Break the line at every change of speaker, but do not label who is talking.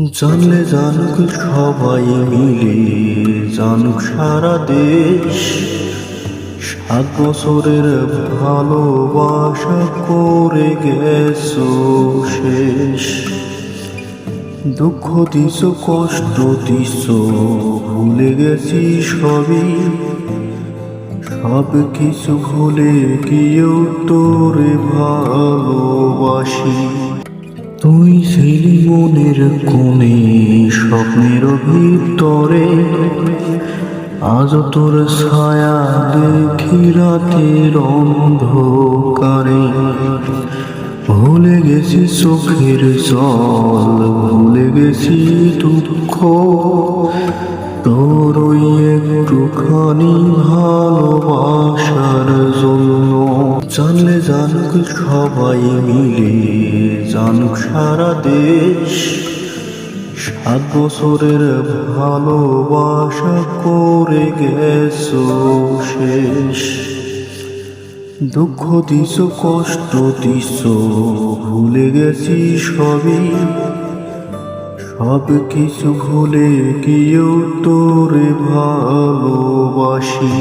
জানলে জানুক সবাই মিলে, জানুক সারা দেশ। সাত বছরের ভালোবাসা করে গেছো শেষ। দুঃখ দিছ, কষ্ট দিছ, ভুলে গেছি সবই। সব কিছু ভুলে গিয়েও তোরে ভালোবাসি। তুই ছিলি মনের কোণে স্বপ্নের ভিতরে, আজ তোর ছায়া দেখি রাতের অন্ধকারে। ভুলে গেছি চোখের জল, ভুলে গেছি দুঃখ। তোর ওই একটুখানি জন্য জানলে জানুক সবাই মিলে জানুক সারা দেশ। সাত বছরের ভালোবাসা করে গেছো শেষ। দুঃখ দিছ, কষ্ট দিছ, ভুলে গেছি সবই। সব কিছু ভুলে গিয়েও তোরে ভালোবাসি।